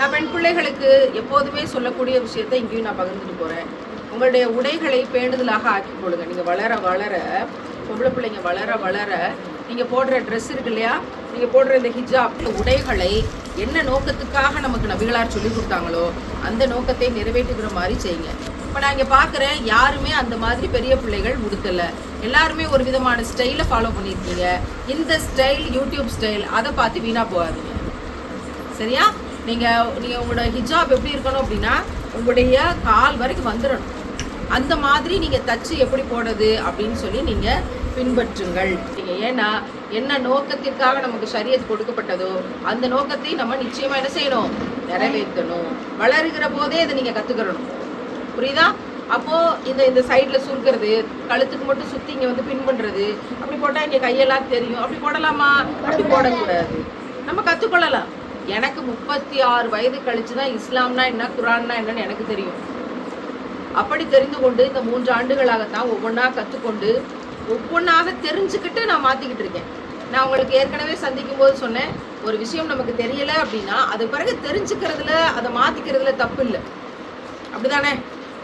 நான் பெண் பிள்ளைகளுக்கு எப்போதுமே சொல்லக்கூடிய விஷயத்தை இங்கேயும் நான் பகிர்ந்துட்டு போகிறேன் உங்களுடைய உடைகளை பேணுதலாக ஆக்கி போடுங்க. நீங்கள் வளர வளர பொம்பளை பிள்ளைங்க வளர வளர நீங்கள் போடுற ட்ரெஸ் இருக்கு இல்லையா? நீங்கள் போடுற இந்த ஹிஜாப் உடைகளை என்ன நோக்கத்துக்காக நமக்கு நபிகளார் சொல்லி கொடுத்தாங்களோ அந்த நோக்கத்தை நிறைவேற்றுகிற மாதிரி செய்யுங்க. இப்போ நான் இங்கே பார்க்குறேன் யாருமே அந்த மாதிரி பெரிய பிள்ளைகள் உடுத்தலை. எல்லாருமே ஒரு விதமான ஸ்டைலை ஃபாலோ பண்ணியிருக்கீங்க. இந்த ஸ்டைல் யூடியூப் ஸ்டைல் அதை பார்த்து வீணாக போகாதீங்க. சரியா? நீங்கள் நீங்கள் உங்களோட ஹிஜாப் எப்படி இருக்கணும் அப்படின்னா உங்களுடைய கால் வரைக்கும் வந்துடணும் அந்த மாதிரி நீங்கள் தச்சு எப்படி போடுறது அப்படின்னு சொல்லி நீங்கள் பின்பற்றுங்கள். நீங்கள் ஏன்னா என்ன நோக்கத்திற்காக நமக்கு சரியத் கொடுக்கப்பட்டதோ அந்த நோக்கத்தை நம்ம நிச்சயமாக என்ன செய்யணும்? நிறைவேற்றணும். வளருகிற போதே இதை நீங்கள் கற்றுக்கிறணும் புரியுதா? அப்போ இந்த இந்த சைடில் சுருக்கிறது கழுத்துக்கு மட்டும் சுற்றி இங்கே வந்து பின் பண்ணுறது அப்படி போட்டால் இங்கே கையெல்லாம் தெரியும். அப்படி போடலாமா? அப்படி போடக்கூடாது. நம்ம கற்றுக்கொள்ளலாம் எனக்கு முப்பத்தி ஆறு வயது கழிச்சு தான் இஸ்லாம்னா என்ன குரான்னா என்னன்னு எனக்கு தெரியும். அப்படி தெரிந்து கொண்டு இந்த மூன்று ஆண்டுகளாகத்தான் ஒவ்வொன்றா கற்றுக்கொண்டு ஒவ்வொன்றாக தெரிஞ்சுக்கிட்டு நான் மாற்றிக்கிட்டு இருக்கேன். நான் உங்களுக்கு ஏற்கனவே சந்திக்கும் போது சொன்னேன் ஒரு விஷயம் நமக்கு தெரியலை அப்படின்னா அது பிறகு தெரிஞ்சுக்கிறதுல அதை மாற்றிக்கிறதுல தப்பு இல்லை. அப்படிதானே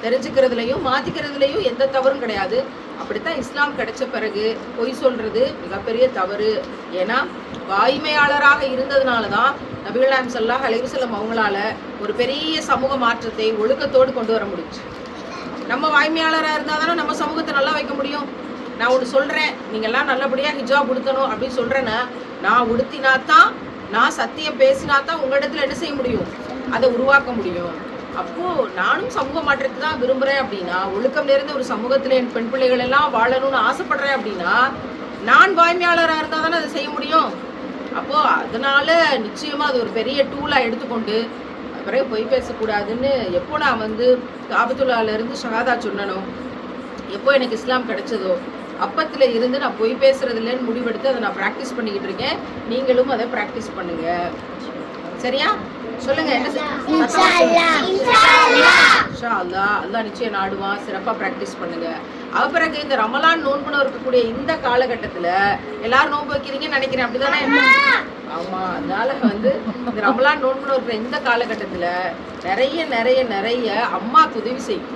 தெரிஞ்சுக்கிறதுலையும் மாற்றிக்கிறதுலையும் எந்த தவறும் கிடையாது. அப்படித்தான் இஸ்லாம் கிடைச்ச பிறகு பொய் சொல்றது மிகப்பெரிய தவறு. ஏன்னா வாய்மையாளராக இருந்ததுனால தான் நபிகளாம் நாயம் சல்லாஹ் அவங்களால ஒரு பெரிய சமூக மாற்றத்தை ஒழுக்கத்தோடு கொண்டு வர முடிஞ்சு. நம்ம வாய்மையாளராக இருந்தால் தானே நம்ம சமூகத்தை நல்லா வைக்க முடியும். நான் ஒன்று சொல்கிறேன் நீங்கள்லாம் நல்லபடியாக ஹிஜாப் உடுத்தணும் அப்படின்னு சொல்கிறேன்னா நான் உடுத்தினா தான் நான் சத்தியம் பேசினா தான் உங்களிடத்துல என்ன செய்ய முடியும்? அதை உருவாக்க முடியும். அப்போது நானும் சமூக மாற்றத்தை தான் விரும்புகிறேன் அப்படின்னா ஒழுக்கம் நிறைந்த ஒரு சமூகத்தில் என் பெண் பிள்ளைகள் எல்லாம் வாழணும்னு ஆசைப்படுறேன் அப்படின்னா நான் வாய்மையாளராக இருந்தால் தானே அதை செய்ய முடியும்? அப்போ அதனால நிச்சயமா அது ஒரு பெரிய டூலா எடுத்துக்கொண்டு பிறகு பொய் பேசக்கூடாதுன்னு எப்போ நான் வந்து காபத்துல்லால இருந்து ஷஹாதா சொன்னனோ எப்போ எனக்கு இஸ்லாம் கிடைச்சதோ அப்பத்துல இருந்து நான் பொய் பேசுறது இல்லைன்னு முடிவெடுத்து அதை நான் ப்ராக்டிஸ் பண்ணிக்கிட்டு இருக்கேன். நீங்களும் அதை ப்ராக்டிஸ் பண்ணுங்க. சரியா? சொல்லுங்க என்ன இன்ஷா அல்லாஹ் அல்லாஹ். நிச்சயம் நாடுவான். சிறப்பா ப்ராக்டிஸ் பண்ணுங்க. அவ பிறகு இந்த ரமலான் நோன்புன்னு இருக்கக்கூடிய இந்த காலகட்டத்துல எல்லாரும் நோன்பு வைக்கிறீங்கன்னு நினைக்கிறேன். அப்படிதானே? ஆமா அதனால வந்து இந்த ரமலான் நோன்புன்னு இருக்கிற இந்த காலகட்டத்துல நிறைய நிறைய நிறைய அம்மாக்கு உதவி செய்யும்.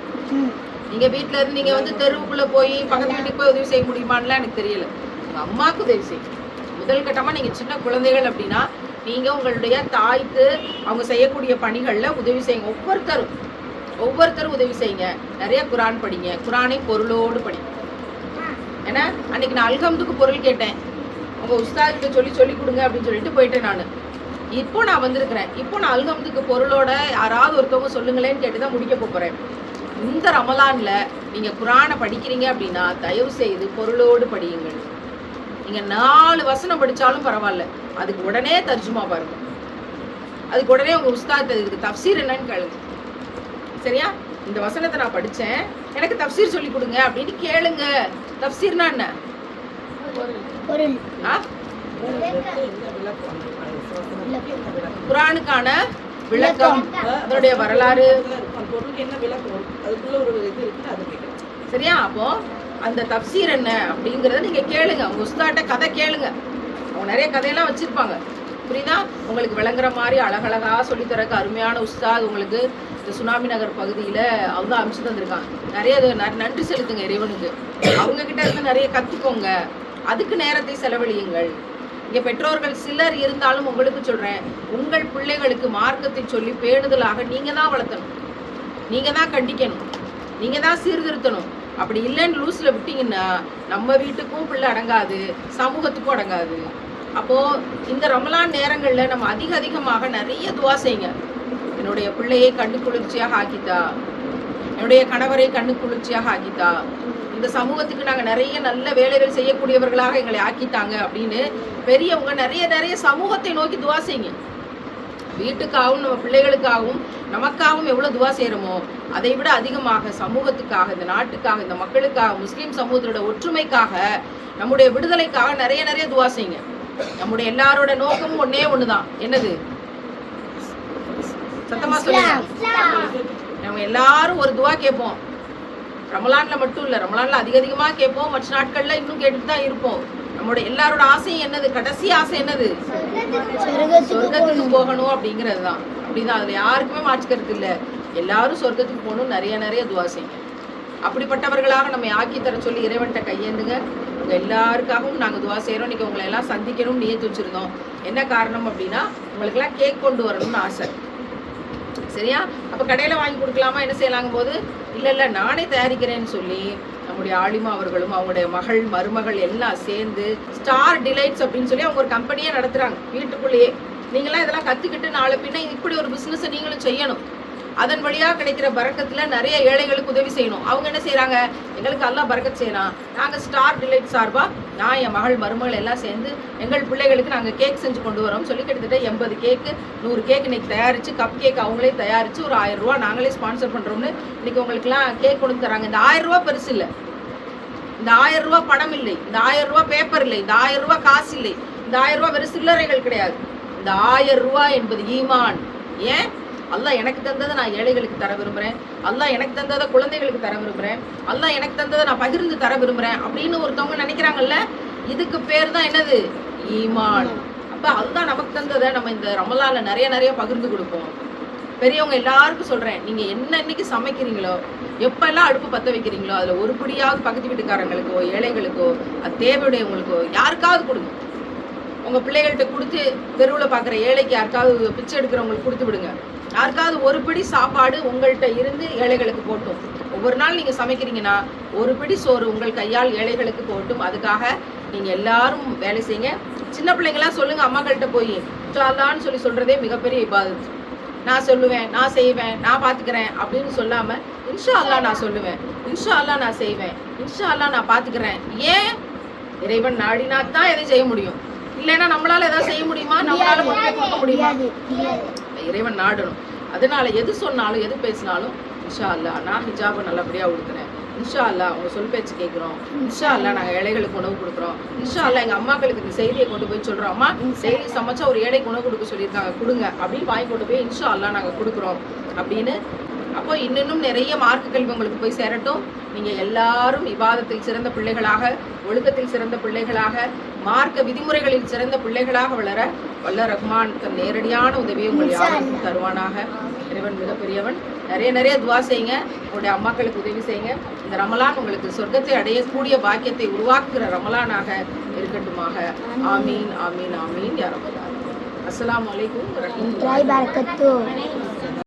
நீங்க வீட்ல இருந்து நீங்க வந்து தெருவுக்குள்ள போய் பக்கத்து வீட்டுக்கு போய் உதவி செய்ய முடியுமான்லாம் எனக்கு தெரியல. உங்க அம்மாக்கு உதவி செய்யும். முதல் கட்டமா நீங்க சின்ன குழந்தைகள் அப்படின்னா நீங்க உங்களுடைய தாய்க்கு அவங்க செய்யக்கூடிய பணிகள்ல உதவி செய்யுங்க. ஒவ்வொருத்தரும் ஒவ்வொருத்தரும் உதவி செய்யுங்க. நிறைய குரான் படிங்க. குரானை பொருளோடு படிங்க ஏன்னா அன்னைக்கு நான் அல்ஹம்துக்கு பொருள் கேட்டேன். உங்க உஸ்தாதுக்கு சொல்லி சொல்லி கொடுங்க அப்படின்னு சொல்லிட்டு போயிட்டேன் நான். இப்போ நான் வந்திருக்கிறேன். இப்போ நான் அல்ஹம்துக்கு பொருளோட யாராவது ஒருத்தவங்க சொல்லுங்களேன்னு கேட்டு தான் முடிக்க போகிறேன் இந்த ரமலான்ல நீங்க குரானை படிக்கிறீங்க அப்படின்னா தயவு செய்து பொருளோடு படியுங்கள். நீங்க நாலு வசனம் படித்தாலும் பரவாயில்ல. அதுக்கு உடனே தர்ஜுமா பாருங்க. அதுக்கு உடனே உங்க உஸ்தாத் இதுக்கு தப்சீர் என்னன்னு கேளுங்க. சரியா? இந்த வசனத்தை நான் படிச்சேன். எனக்கு தப்சீர் சொல்லி கொடுங்க அப்படின்னு கேளுங்க. தப்சீர்னா என்ன? குரானுக்கான விளக்கம். அதனுடைய வரலாறு. சரியா? அப்போ அந்த தப்சீர் என்ன அப்படிங்கறத நீங்க கேளுங்க. உங்க உஸ்தாட்ட கதை கேளுங்க. அவங்க நிறைய கதையெல்லாம் வச்சிருப்பாங்க. புரியுதா? உங்களுக்கு விளங்குற மாதிரி அழகழகா சொல்லித்தரக்கு அருமையான உஸ்தாத் உங்களுக்கு இந்த சுனாமி நகர் பகுதியில் அவங்க அமைச்சு தந்திருக்காங்க. நிறைய இது நன்றி செலுத்துங்க இறைவனுக்கு. அவங்க கிட்ட இருந்து நிறைய கத்துக்கோங்க. அதுக்கு நேரத்தை செலவழியுங்கள். இங்கே பெற்றோர்கள் சிலர் இருந்தாலும் உங்களுக்கு சொல்கிறேன் உங்கள் பிள்ளைகளுக்கு மார்க்கத்தை சொல்லி பேணுதலாக நீங்கள் தான் வளர்த்தணும். நீங்கள் தான் கண்டிக்கணும். நீங்கள் தான் சீர்திருத்தணும். அப்படி இல்லைன்னு லூஸில் விட்டிங்கன்னா நம்ம வீட்டுக்கும் பிள்ளை அடங்காது சமூகத்துக்கும் அடங்காது. அப்போது இந்த ரமலான் நேரங்களில் நம்ம அதிக அதிகமாக நிறைய துவா செய்யுங்க. என்னுடைய பிள்ளையை கண்டு குளிர்ச்சியாக ஆக்கித்தா என்னுடைய கணவரை கண்ணு குளிர்ச்சியாக ஆக்கித்தா இந்த சமூகத்துக்கு நாங்கள் நிறைய நல்ல வேலைகள் செய்யக்கூடியவர்களாக எங்களை ஆக்கித்தாங்க அப்படின்னு பெரியவங்க நிறைய நிறைய சமூகத்தை நோக்கி துவா செய்யுங்க. வீட்டுக்காகவும் நம்ம பிள்ளைகளுக்காகவும் நமக்காகவும் எவ்வளோ துவா செய்கிறோமோ அதை விட அதிகமாக சமூகத்துக்காக இந்த நாட்டுக்காக இந்த மக்களுக்காக முஸ்லீம் சமூகத்தோட ஒற்றுமைக்காக நம்முடைய விடுதலைக்காக நிறைய நிறைய துவா செய்யுங்க. நம்முடைய எல்லாரோட நோக்கமும் ஒண்ணே ஒண்ணுதான். என்னது? சத்தமா சொல்லுங்க. நம்ம எல்லாரும் ஒரு துவா கேட்போம். ரமலான்ல மட்டும் இல்ல ரமலான்ல அதிக அதிகமா கேட்போம். மற்ற நாட்கள்ல இன்னும் கேட்டுட்டு தான் இருப்போம். நம்மளோட எல்லாரோட ஆசையும் என்னது? கடைசி ஆசை என்னது? சொர்க்கத்துக்கு சொர்க்கத்துக்கு போகணும் அப்படிங்கிறது தான் அப்படிதான். அதுல யாருக்குமே மாற்றிக்கிறது இல்லை. எல்லாரும் சொர்க்கத்துக்கு போகணும். நிறைய நிறைய துவா செய்யுங்க. அப்படிப்பட்டவர்களாக நம்ம ஆக்கி தர சொல்லி இறைவன்கிட்ட கையேந்துங்க. எல்லாருக்காகவும் நாங்கள் துவா செய்கிறோம் இன்னைக்கு உங்களை எல்லாம் சந்திக்கணும்னு நியத்து வச்சுருந்தோம். என்ன காரணம் அப்படின்னா உங்களுக்கெல்லாம் கேக் கொண்டு வரணும்னு ஆசை. சரியா? அப்போ கடையில் வாங்கி கொடுக்கலாமா? என்ன செய்யலாங்க போது இல்லை இல்லை நானே தயாரிக்கிறேன்னு சொல்லி நம்முடைய ஆலிமா அவர்களும் அவங்களுடைய மகள் மருமகள் எல்லாம் சேர்ந்து ஸ்டார் டிலைட்ஸ் அப்படின்னு சொல்லி அவங்க ஒரு கம்பெனியே நடத்துகிறாங்க வீட்டுக்குள்ளேயே. நீங்களாம் இதெல்லாம் கற்றுக்கிட்டு நாளை பின்ன இப்படி ஒரு பிஸ்னஸை நீங்களும் செய்யணும். அதன் வழியாக கிடைக்கிற பறக்கத்தில் நிறைய ஏழைகளுக்கு உதவி செய்யணும். அவங்க என்ன செய்கிறாங்க எங்களுக்கு எல்லாம் பறக்கத் செய்யலாம் நாங்கள் ஸ்டார் டிலைட் சார்பாக நான் என் மகள் மருமகள் எல்லாம் சேர்ந்து எங்கள் பிள்ளைகளுக்கு நாங்கள் கேக் செஞ்சு கொண்டு வரோம் சொல்லி கிட்டத்தட்ட எண்பது கேக்கு நூறு கேக் இன்னைக்கு தயாரித்து கப் கேக் அவங்களே தயாரித்து ஒரு ஆயிரம் ரூபா நாங்களே ஸ்பான்சர் பண்ணுறோம்னு இன்றைக்கி உங்களுக்குலாம் கேக் கொண்டு தராங்க. இந்த ஆயிரம் ரூபா பெருசு இல்லை. இந்த ஆயிரம் ரூபா பணம் இல்லை. இந்த ஆயிரம் ரூபா பேப்பர் இல்லை. இந்த ஆயிரம் ரூபா காசு இல்லை. இந்த ஆயிரம் ரூபா வெறும் சில்லறைகள் கிடையாது. இந்த ஆயிரம் ரூபா என்பது ஈமான். ஏன்? அல்லாஹ் எனக்கு தந்ததை நான் ஏழைகளுக்கு தர விரும்புறேன். அல்லாஹ் எனக்கு தந்ததை குழந்தைகளுக்கு தர விரும்புறேன். அல்லாஹ் எனக்கு தந்ததை நான் பகிர்ந்து தர விரும்புறேன் அப்படின்னு ஒருத்தவங்க நினைக்கிறாங்கல்ல இதுக்கு பேர் தான் என்னது? ஈமான். அப்ப அதுதான் நமக்கு தந்ததை நம்ம இந்த ரமலான்ல நிறைய நிறைய பகிர்ந்து கொடுப்போம். பெரியவங்க எல்லாருக்கும் சொல்றேன் நீங்க என்ன இன்னைக்கு சமைக்கிறீங்களோ எப்பெல்லாம் அடுப்பு பத்த வைக்கிறீங்களோ அதுல ஒரு பிடியாவது பக்கத்து வீட்டுக்காரங்களுக்கோ ஏழைகளுக்கோ அது தேவையுடையவங்களுக்கோ யாருக்காவது கொடுங்க. உங்க பிள்ளைகள்கிட்ட கொடுத்து தெருவில் பார்க்குற ஏழைக்கு யாருக்காவது பிச்சை எடுக்கிறவங்களுக்கு கொடுத்து விடுங்க. யாருக்காவது ஒரு பிடி சாப்பாடு உங்கள்கிட்ட இருந்து ஏழைகளுக்கு போட்டும். ஒவ்வொரு நாள் நீங்கள் சமைக்கிறீங்கன்னா ஒரு பிடி சோறு உங்கள் கையால் ஏழைகளுக்கு போட்டும். அதுக்காக நீங்கள் எல்லாரும் வேலை செய்யுங்க. சின்ன பிள்ளைங்களாம் சொல்லுங்க அம்மாக்கள்கிட்ட போய் இன்ஷால்லான்னு சொல்லி சொல்றதே மிகப்பெரிய இபாதத். நான் சொல்லுவேன் நான் செய்வேன் நான் பார்த்துக்கிறேன் அப்படின்னு சொல்லாமல் இன்ஷா அல்லா நான் சொல்லுவேன் இன்ஷா அல்லா நான் செய்வேன் இன்ஷா அல்லா நான் பார்த்துக்கிறேன் ஏன்? இறைவன் நாடினா தான் எதை செய்ய முடியும்? இல்லைன்னா நம்மளால ஏதாவது செய்ய முடியுமா? நம்மளால கொண்டு கொடுக்க முடியுமா? இறைவன் நாடணும். அதனால் எது சொன்னாலும் எது பேசினாலும் இன்ஷா அல்லாஹ் நான் ஹிஜாபை நல்லபடியாக உடுத்துறேன். இன்ஷா அல்லாஹ் அவங்க சொல் பேச்சு கேட்குறோம் இன்ஷா அல்லா நாங்கள் ஏழைகளுக்கு உணவு கொடுக்குறோம். இன்ஷா அல்லா எங்கள் அம்மாக்களுக்கு இந்த செய்தியை கொண்டு போய் சொல்கிறோம் அம்மா செய்தி சமைச்சா ஒரு ஏழைக்கு உணவு கொடுக்க சொல்லியிருக்காங்க கொடுங்க. அப்படின்னு வாங்கி கொண்டு போய் இன்ஷா அல்லாஹ் நாங்கள் கொடுக்குறோம். அப்படின்னு அப்போ இன்னும் நிறைய மார்க்க கல்வி உங்களுக்கு போய் சேரட்டும். நீங்க எல்லாரும் விவாதத்தில் சிறந்த பிள்ளைகளாக ஒழுக்கத்தில் சிறந்த பிள்ளைகளாக மார்க்க விதிமுறைகளில் சிறந்த பிள்ளைகளாக வளர வல்ல ரஹ்மான் தன் நேரடியான உதவியை உங்கள் யாருக்கும் தருவானாக. இறைவன் மிகப்பெரியவன். நிறைய நிறைய துவா செய்யுங்க. உங்களுடைய அம்மாக்களுக்கு உதவி செய்யுங்க. இந்த ரமலான் உங்களுக்கு சொர்க்கத்தை அடையக்கூடிய பாக்கியத்தை உருவாக்குகிற ரமலானாக இருக்கட்டுமாக. ஆமீன் ஆமீன் ஆமீன் யா ரமலான் அஸ்ஸலாமு அலைக்கும் வரஹ்மத்துல்லாஹி Try barkatu.